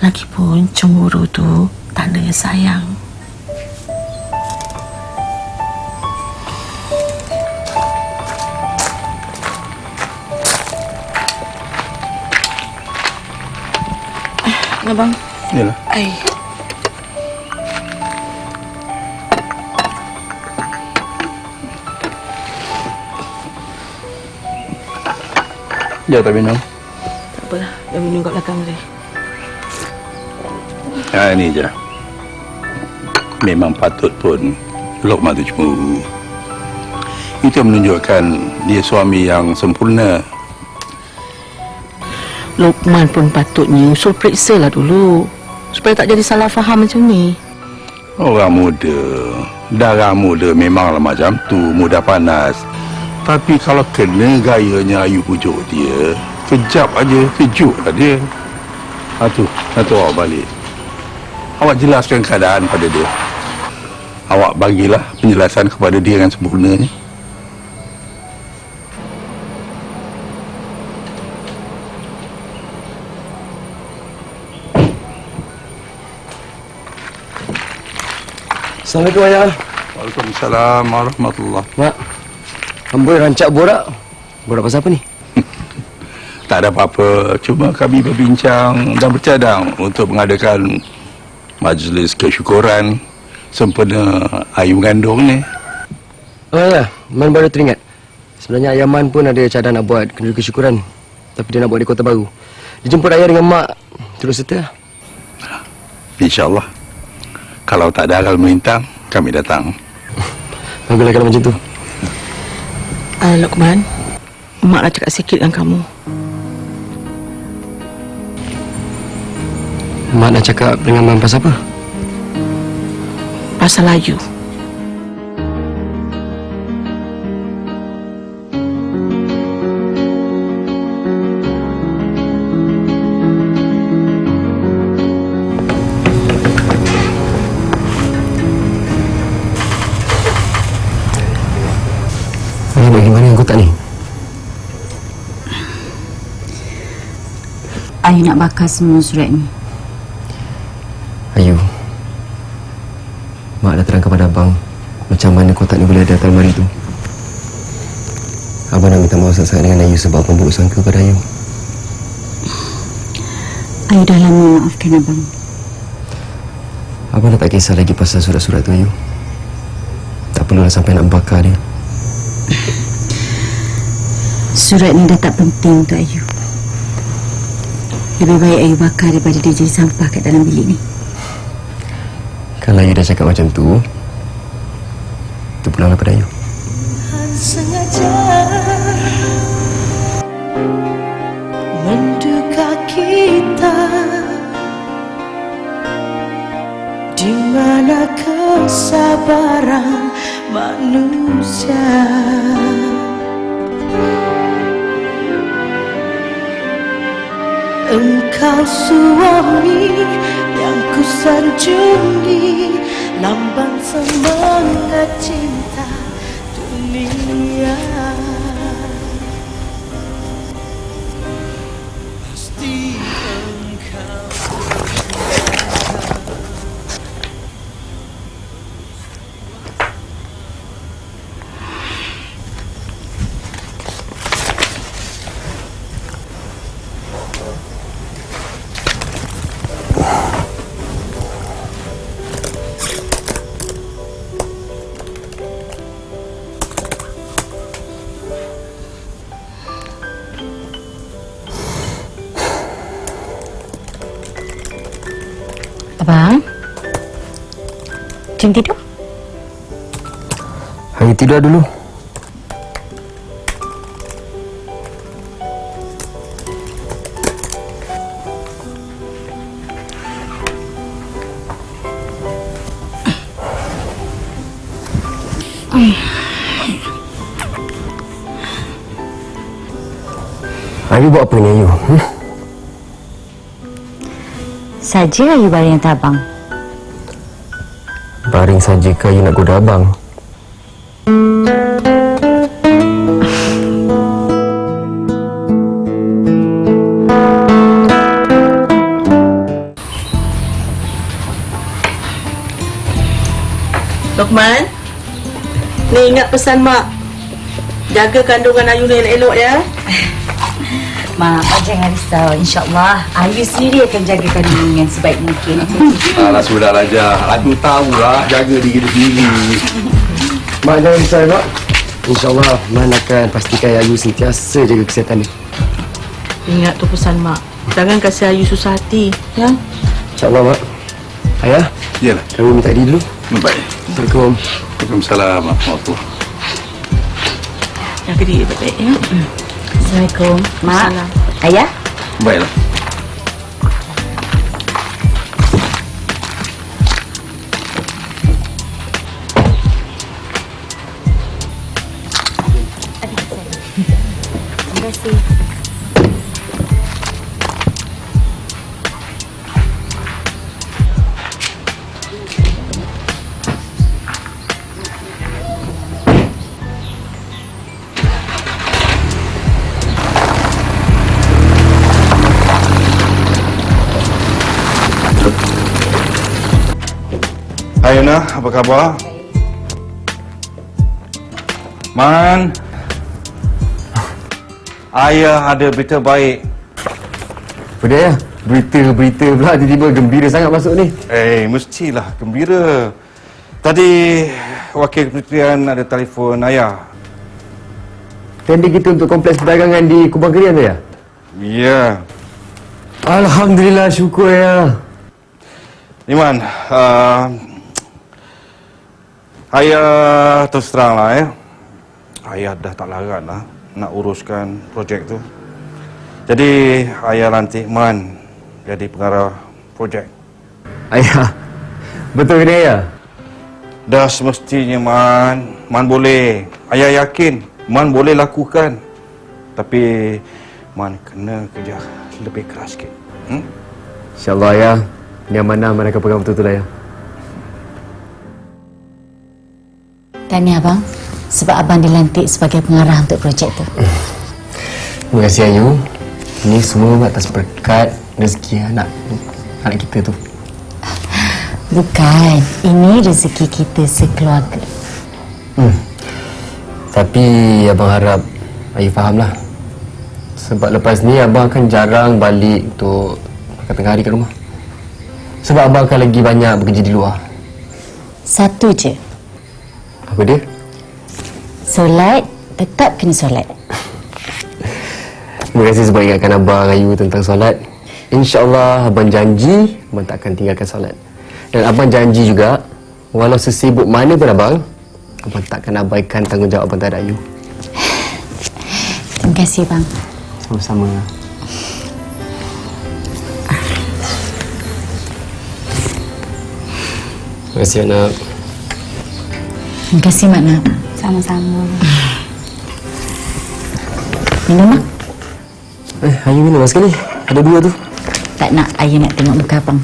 Lagipun cemburu tu tandanya sayang. Abang, Yalah. ai. Ya tak minum. Tak apalah, dah minum kat belakang tadi. Ha, ini je. Memang patut pun Lokman tu cemburu. Itu menunjukkan dia suami yang sempurna. Lokman pun patutnya usul periksa lah dulu. Supaya tak jadi salah faham macam ni. Orang muda, darah muda memanglah macam tu, mudah panas. Tapi kalau kena gayanya Ayu pujuk dia, kejap aja, kejut lah dia. Tu, ha tu awak balik. Awak jelaskan keadaan pada dia. Awak bagilah penjelasan kepada dia dengan sempurnanya. Assalamualaikum ayah. Waalaikumsalam warahmatullahi Mak, amboi rancak borak. Borak pasal apa ni? Tak ada apa-apa. Cuma kami berbincang dan bercadang untuk mengadakan majlis kesyukuran sempena Ayu mengandung ni. Oh ya, Man baru teringat. Sebenarnya ayah Man pun ada cadang nak buat kenduri kesyukuran. Tapi dia nak buat di kota baru. Dia jemput ayah dengan mak. Terus serta. InsyaAllah. Kalau tak ada akal melintang, kami datang. Baguslah kalau macam tu. Ah, Lokman, Mak nak cakap sikit dengan kamu. Mak nak cakap dengan Man pasal apa? Pasal Ayu. Ayah bagaimana yang kotak ni? Ayu nak bakar semua surat ni. Terang kepada abang macam mana kotak ni boleh ada atas almari tu. Abang nak minta maaf sangat dengan Ayu sebab abang buruk sangka pada Ayu. Ayu dah lama maafkan abang. Abang dah tak kisah lagi pasal surat-surat tu Ayu. Tak perlulah sampai nak bakar dia. Surat ni dah tak penting untuk Ayu. Lebih baik Ayu bakar daripada dia jadi sampah kat dalam bilik ni. Kalau Ayu dah cakap macam tu, tu pulanglah pada Ayu. sengaja. Menduga kita. Di mana kesabaran manusia? Engkau suami yang ku sanjungi Lambang semangat cinta Abang? Jom tidur. Ayu tidur dulu. Ayu buat apa ni Ayu? Hmm? saja you baring atas abang? Baring saja ke you nak goda abang? Lokman, ni ingat pesan mak. Jaga kandungan Ayu ni elok-elok ya. Mak, Mak jangan risau. InsyaAllah, Ayu sendiri akan jaga kandungan dengan sebaik mungkin. Alah sudah Raja. Aku tahulah jaga diri sendiri. Mak jangan risau Mak. InsyaAllah, Man akan pastikan Ayu sentiasa jaga kesihatan dia. Ingat tu pesan mak Jangan kasih Ayu susah hati Ya InsyaAllah, Mak. Ayah, Yalah. kami minta diri dulu. Baik. Assalamualaikum. Waalaikumsalam warahmatullahi Jaga diri baik-baik ya Assalamualaikum. Mak. Ayah, Baiklah. Hai Yuna, apa khabar? Man. Ayah ada berita baik. Apa ya? Berita-berita pula tiba-tiba gembira sangat masuk ni. Eh, mestilah gembira. Tadi wakil kementerian ada telefon ayah. Tender kita untuk kompleks perdagangan di Kubang Kerian tu ya? Ya. Alhamdulillah, syukur ya. Iman, uh, ayah terus terang lah eh. Ayah dah tak larat lah nak uruskan projek tu. Jadi ayah lantik Man jadi pengarah projek. Ayah, betul ke ni ayah? Dah semestinya Man, Man boleh. Ayah yakin Man boleh lakukan. Tapi Man kena kerja lebih keras sikit. Hmm? InsyaAllah ya. Yang mana akan pegang betul-betul lah Tahniah abang. Sebab abang dilantik sebagai pengarah untuk projek tu. Terima kasih Ayu. Ini semua atas berkat rezeki anak anak kita tu. Bukan. Ini rezeki kita sekeluarga. Hmm. Tapi abang harap Ayu fahamlah. Sebab lepas ni abang akan jarang balik untuk makan tengah hari kat rumah. Sebab abang akan lagi banyak bekerja di luar. Satu je. Apa dia? Solat, tetap kena solat. Terima kasih sebab ingatkan abang Ayu tentang solat. InsyaAllah abang janji abang tak akan tinggalkan solat. Dan abang janji juga walau sesibuk mana pun abang, abang takkan abaikan tanggungjawab abang terhadap Ayu. Terima kasih bang. Sama-sama. Terima kasih anak. Terima kasih Makna. Sama-sama. Minum mak? Eh, Ayu minum lah sekali. Ada dua tu. Tak nak ayah nak tengok muka abang.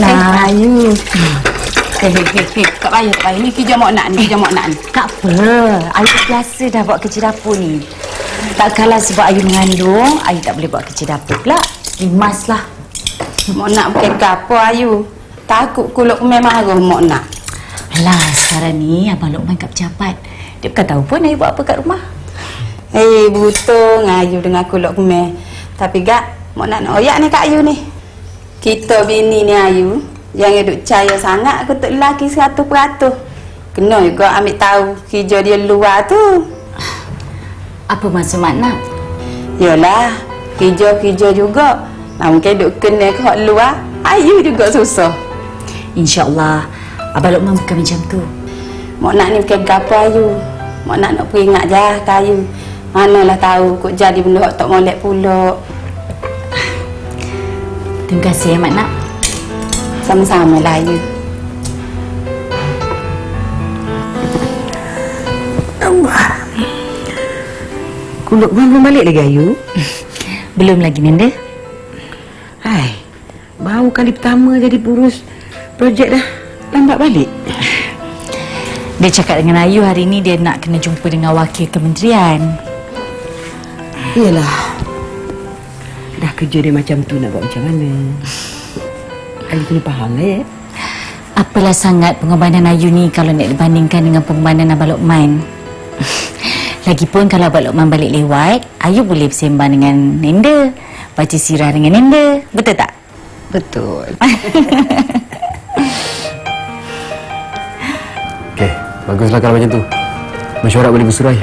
Nak Ayu. Hei, hei, hei, hei. Tak payah, tak payah. Ni kerja mak nak ni, kerja mak nak ni. Tak apa. Ayu biasa dah buat kerja dapur ni. Tak kalah sebab Ayu mengandung, Ayu tak boleh buat kerja dapur pula. Rimas lah. Mak nak bukan ke apa, Ayu. Takut kuluk memang marah mak nak. Alah, sekarang ni Abang Lokman kat pejabat. Dia bukan tahu pun Ayu buat apa kat rumah. Hei, butuh ngayu dengan kuluk kemeh. Tapi gak, mak nak nak oyak ni kat Ayu ni. Kita bini ni Ayu, jangan duk percaya sangat aku tu lelaki seratus peratus. Kena juga ambil tahu kerja dia luar tu. Apa maksud makna? Yalah, kerja-kerja juga. Nah, mungkin duk kena ke hak luar, Ayu juga susah. InsyaAllah, Abang Lokman bukan macam tu. Mak nak ni bukan gapo ayu. Mak nak nak peringat je ke ayu. Manalah tahu kok jadi benda hak tak molek pula. Terima kasih ya, Makna. Sama-sama lah ayu. Kuluk pun belum balik lagi Ayu Belum lagi, Nanda. Hai Baru kali pertama jadi purus Projek dah Lambat balik Dia cakap dengan Ayu hari ni dia nak kena jumpa dengan wakil kementerian. Yelah. Dah kerja dia macam tu nak buat macam mana? Ayu kena faham lah ya. Apalah sangat pengorbanan Ayu ni kalau nak dibandingkan dengan pengorbanan Abang Lokman. Lagipun kalau Abang Lokman balik lewat, Ayu boleh bersembang dengan Nenda. Baca sirah dengan Nenda. Betul tak? Betul. Okey, baguslah kalau macam tu. Mesyuarat boleh bersurai.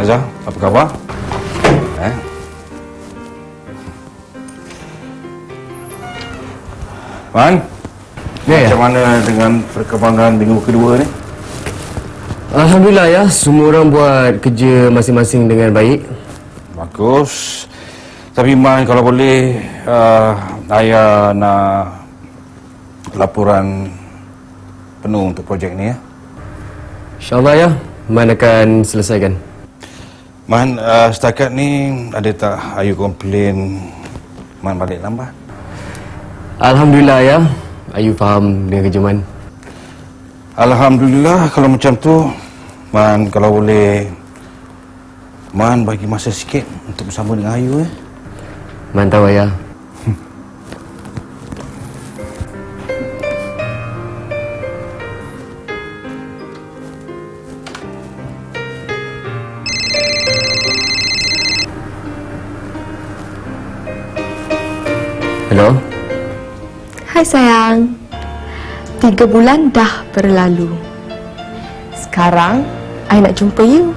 Azhar, apa khabar? Man, Ya, ya. macam mana dengan perkembangan minggu kedua ni? Alhamdulillah ya, semua orang buat kerja masing-masing dengan baik. Bagus. Tapi Man, kalau boleh, uh, ayah nak laporan penuh untuk projek ni ya. InsyaAllah ya, Man akan selesaikan. Man, uh, setakat ni ada tak Ayu komplain Man balik lambat? Alhamdulillah ya, Ayu faham dengan kerja Man. Alhamdulillah kalau macam tu Man kalau boleh Man bagi masa sikit untuk bersama dengan Ayu eh. Man tahu ya. Hai sayang. Tiga bulan dah berlalu. Sekarang, I nak jumpa you.